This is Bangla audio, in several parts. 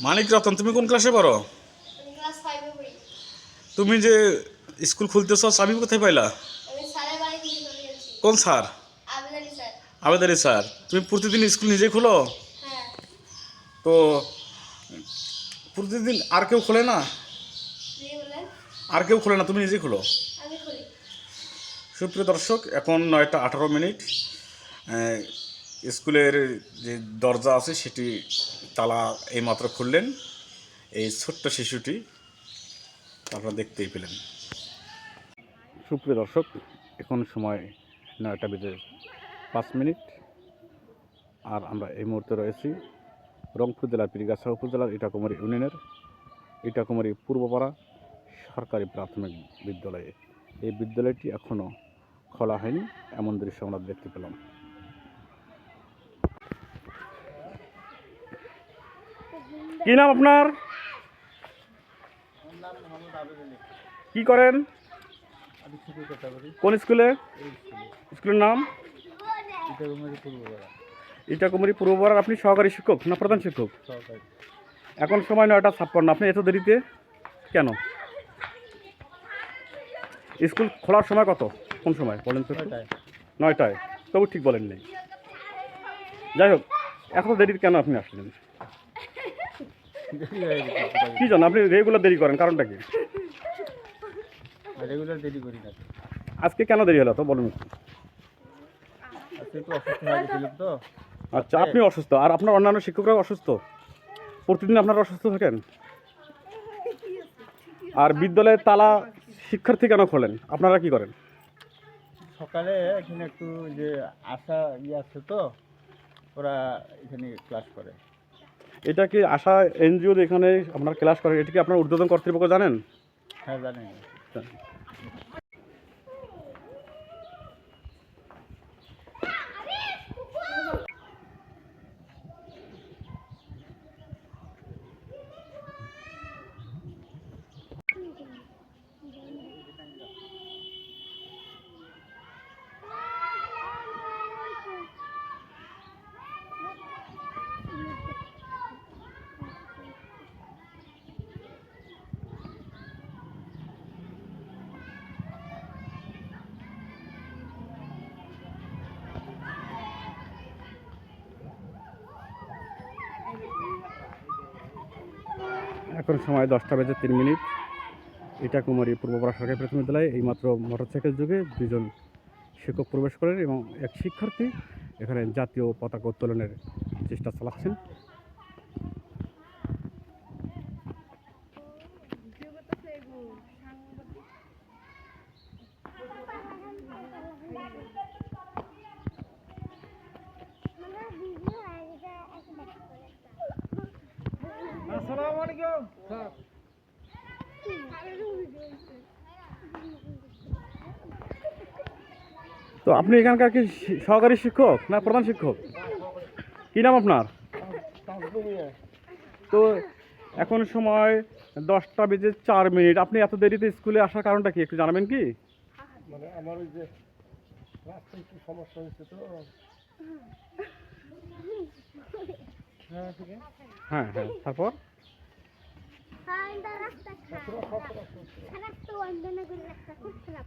মানিক রতন তুমি কোন ক্লাসে পড়ো? আমি তুমি যে স্কুল খুলতেছ চাবি কোথায় পাইলা? আমি কোন স্যার? আবেদারি স্যার। স্যার। তুমি প্রতিদিন স্কুল নিজে খোলো? হ্যাঁ। তো প্রতিদিন আর কেউ খোলে না? আর কেউ খোলে না তুমি নিজে খোলো? আমি সুপ্রিয় দর্শক এখন নয়টা আঠারো মিনিট। স্কুলের যে দরজা আছে, সেটি তালা এইমাত্র খুললেন। এই ছোট্ট শিশুটি আপনারা দেখতেই পেলেন। সুপ্রিয় দর্শক, এখন সময় নয়টা বেজে পাঁচ মিনিট। আর আমরা এই মুহূর্তে রয়েছি রংপুর জেলার পীরগাছা উপজেলার ইটাকুমারী ইউনিয়নের, ইটাকুমারী পূর্বপাড়া সরকারি প্রাথমিক বিদ্যালয়ে। এই বিদ্যালয়টি এখনও খোলা হয়নি, এমন দৃশ্য আমরা দেখতে পেলাম। কি নাম আপনার? কি করেন? কোন স্কুলে? স্কুলের নাম? ইটাকুমারী পূর্বপাড়ার আপনি সহকারী শিক্ষক না প্রধান শিক্ষক? এখন সময় নয়টা ছাপ্পান্ন। আপনি এত দেরিতে কেন? স্কুল খোলার সময় কত? কোন সময়? বলেন তো নয়টায়। তবু ঠিক বলেন নেই যাই হোক এত দেরিতে কেন আপনি আসলেন? কি জানো আপনি রেগুলার দেরি করেন কারণটা কি? রেগুলার দেরি করি না আজকে কেন দেরি হলো তো বলুন। তো। আচ্ছা আপনি অসুস্থ আর আপনার অন্যান্য শিক্ষকরাও অসুস্থ? প্রতিদিন আপনারা অসুস্থ থাকেন? আর বিদ্যালয়ের তালা শিক্ষার্থী কেন খোলেন? আপনারা কি করেন? সকালে এখানে একটু যে আশা ইয়ে আছে তো ওরা এখানে ক্লাস করে। এটা কি আশা এনজিওর এখানে আপনার ক্লাস করে? এটা কি আপনার ঊর্ধ্বতন কর্তৃপক্ষ জানেন? হ্যাঁ জানেন এখন সময় দশটা বেজে তিন মিনিট। এটা কুমারী পূর্বপাড়া সরকারি প্রাথমিক বিদ্যালয়ে এইমাত্র মোটরসাইকেল যুগে দুজন শিক্ষক প্রবেশ করেন এবং এক শিক্ষার্থী এখানে জাতীয় পতাকা উত্তোলনের চেষ্টা চালাচ্ছেন। তো আপনি এখানকার কি সহকারী শিক্ষক না প্রধান শিক্ষক? কী নাম আপনার? তো এখন সময় দশটা বেজে চার মিনিট। আপনি এত দেরিতে স্কুলে আসার কারণটা কি একটু জানাবেন কি? মানে আমার ওই যে রাস্তায় একটু সমস্যা হয়েছে তো। হ্যাঁ হ্যাঁ হ্যাঁ তারপর রাস্তা খারাপ। খারাপ তো খুব খারাপ।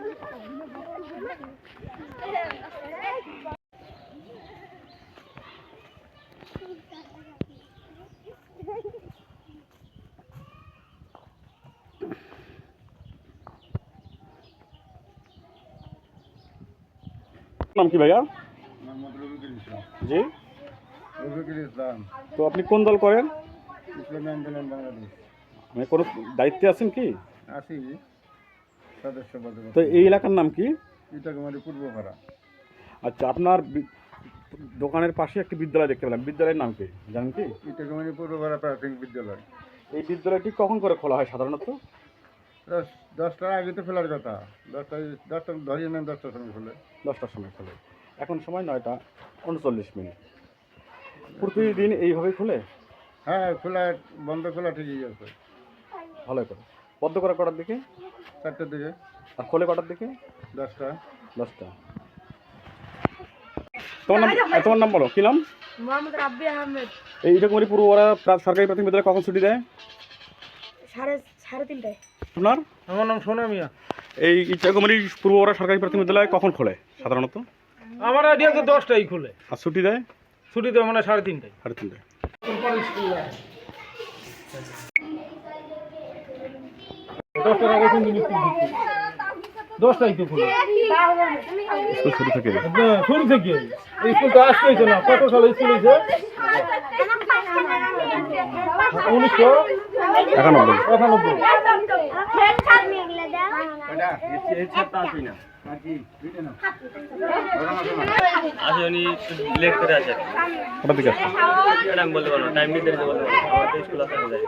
নাম কি ভাইয়া? জি। ইসলাম। তো আপনি কোন দল করেন? ইসলামী আন্দোলন বাংলাদেশ। মানে কোনো দায়িত্বে আছেন কি? আছি। সদস্য তো এই এলাকার নাম কি? ইটাকুমারী পূর্বপাড়া। আচ্ছা আপনার বি- দোকানের পাশে একটি বিদ্যালয় দেখতে পেলাম। বিদ্যালয়ের নাম কি? জানেন কি? ইটাকুমারি পূর্বপাড়া প্রাথমিক বিদ্যালয়। এই বিদ্যালয়টি কখন করে খোলা হয় সাধারণত? দশ দশটার আগে তো খোলার কথা। দশটায় দশটা ধরিয়ে নেন দশটার সময় খোলে। দশটার সময় খোলে। এখন সময় নয়টা উনচল্লিশ মিনিট। প্রতিদিন এইভাবে খুলে? হ্যাঁ খোলা বন্ধ খোলা ঠিকই আছে। ভালো করে। বদ্ধ করা করার দিকে? চারটের দিকে। আর খোলে কটার দিকে? দশটা। দশটা। তোমার নাম তোমার নাম বলো কী নাম? মোহাম্মদ রাব্বি আহমেদ। এই ওরা সরকারি প্রাথমিক বিদ্যালয় কখন ছুটি দেয়? সাড়ে সাড়ে তিনটায়। আপনার? আমার নাম সোনা মিয়া। এই ইটাকুমারি পূর্ব ওরা সরকারি প্রাথমিক বিদ্যালয় কখন খোলে সাধারণত? আমার আইডিয়া তো দশটাই খুলে। আর ছুটি দেয়? ছুটিতে মানে সাড়ে তিনটায়। সাড়ে তিনটায়। দশটার আগে কিন্তু মিস্ত্রি ঢুকছে। দশটাই তো খুলে। স্কুল শুরু থেকে শুরু থেকে এই স্কুল তো আসতে হয়েছে না কত সালে স্কুল হয়েছে? উনিশশো একানব্বই। একানব্বই। আসে লেট করে আসে কটার দিকে আসছে? আমি বলতে পারব টাইম নির্ধারিত বলতে পারব আমার তো স্কুল আসা যায়